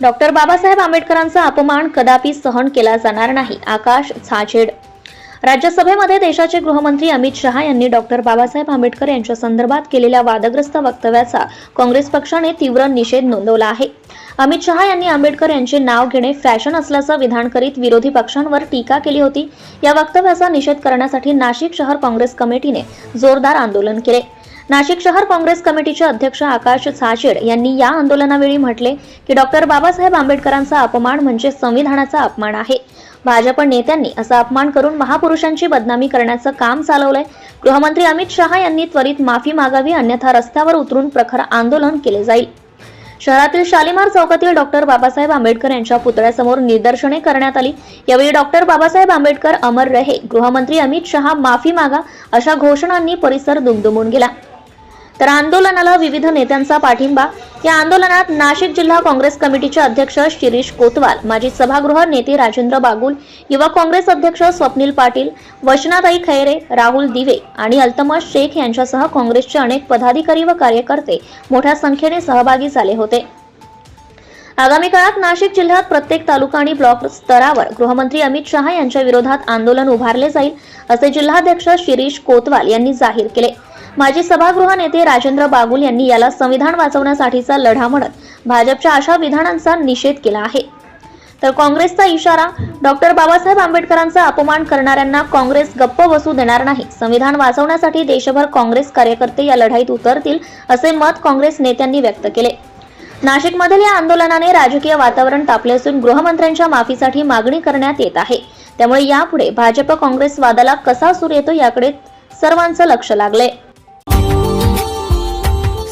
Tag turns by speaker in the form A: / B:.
A: Doctor Babasaheb आंबेडकरांचा अपमान कदापि सहन केला जाणार नाही. आकाश छाछेड राज्यसभेमध्ये देशाचे गृहमंत्री अमित शहा यांनी डॉक्टर बाबासाहेब आंबेडकर यांच्या संदर्भात केलेल्या वादग्रस्त वक्तव्याचा काँग्रेस पक्षाने तीव्र निषेध नोंदवला आहे. अमित शहा यांनी आंबेडकर यांचे नाव घेणे फॅशन असल्याचं विधान करीत विरोधी पक्षांवर टीका केली होती. या वक्तव्याचा निषेध करण्यासाठी नाशिक शहर काँग्रेस कमिटीने जोरदार आंदोलन केले. नाशिक शहर काँग्रेस कमिटीचे अध्यक्ष आकाश छाछेड यांनी या आंदोलनावेळी म्हटले की डॉक्टर बाबासाहेब आंबेडकरांचा अपमान म्हणजे संविधानाचा अपमान आहे. भाजप नेत्यांनी असा अपमान करून महापुरुषांची बदनामी करण्याचं काम चालवलंय. गृहमंत्री अमित शहा यांनी त्वरित माफी मागावी अन्यथा रस्त्यावर उतरून प्रखर आंदोलन केले जाईल. शहरातील शालिमार चौकातील डॉक्टर बाबासाहेब आंबेडकर यांच्या पुतळ्यासमोर निदर्शने करण्यात आली. यावेळी डॉक्टर बाबासाहेब आंबेडकर अमर रहे. गृहमंत्री अमित शहा माफी मागा अशा घोषणांनी परिसर दुमदुमून गेला. तर आंदोलनाला विविध नेत्यांचा पाठिंबा. या आंदोलनात नाशिक जिल्हा काँग्रेस कमिटीचे अध्यक्ष शिरीष कोतवाल माजी सभागृह नेते राजेंद्र बागुल युवा काँग्रेस अध्यक्ष स्वप्नील पाटील वचनाताई खैरे राहुल दिवे आणि अल्तमश शेख यांच्यासह काँग्रेसचे अनेक पदाधिकारी व कार्यकर्ते मोठ्या संख्येने सहभागी झाले होते. आगामी काळात नाशिक जिल्ह्यात प्रत्येक तालुका आणि ब्लॉक स्तरावर गृहमंत्री अमित शहा यांच्या विरोधात आंदोलन उभारले जाईल असे जिल्हाध्यक्ष शिरीष कोतवाल यांनी जाहीर केले. माजी सभागृह नेते राजेंद्र बागुल यांनी याला संविधान वाचवण्यासाठीचा लढा म्हणत भाजपच्या अशा विधानांचा निषेध केला आहे. तर काँग्रेसचा इशारा डॉक्टर बाबासाहेब आंबेडकरांचा अपमान करणाऱ्यांना काँग्रेस गप्प बसू देणार नाही. संविधान वाचवण्यासाठी देशभर काँग्रेस कार्यकर्ते या लढाईत उतरतील असे मत काँग्रेस नेत्यांनी व्यक्त केले. नाशिकमधील या आंदोलनाने राजकीय वातावरण तापले असून गृहमंत्र्यांच्या माफीसाठी मागणी करण्यात येत आहे. त्यामुळे यापुढे भाजप काँग्रेस वादाला कसा सूर येतो याकडे सर्वांचं लक्ष लागलंय.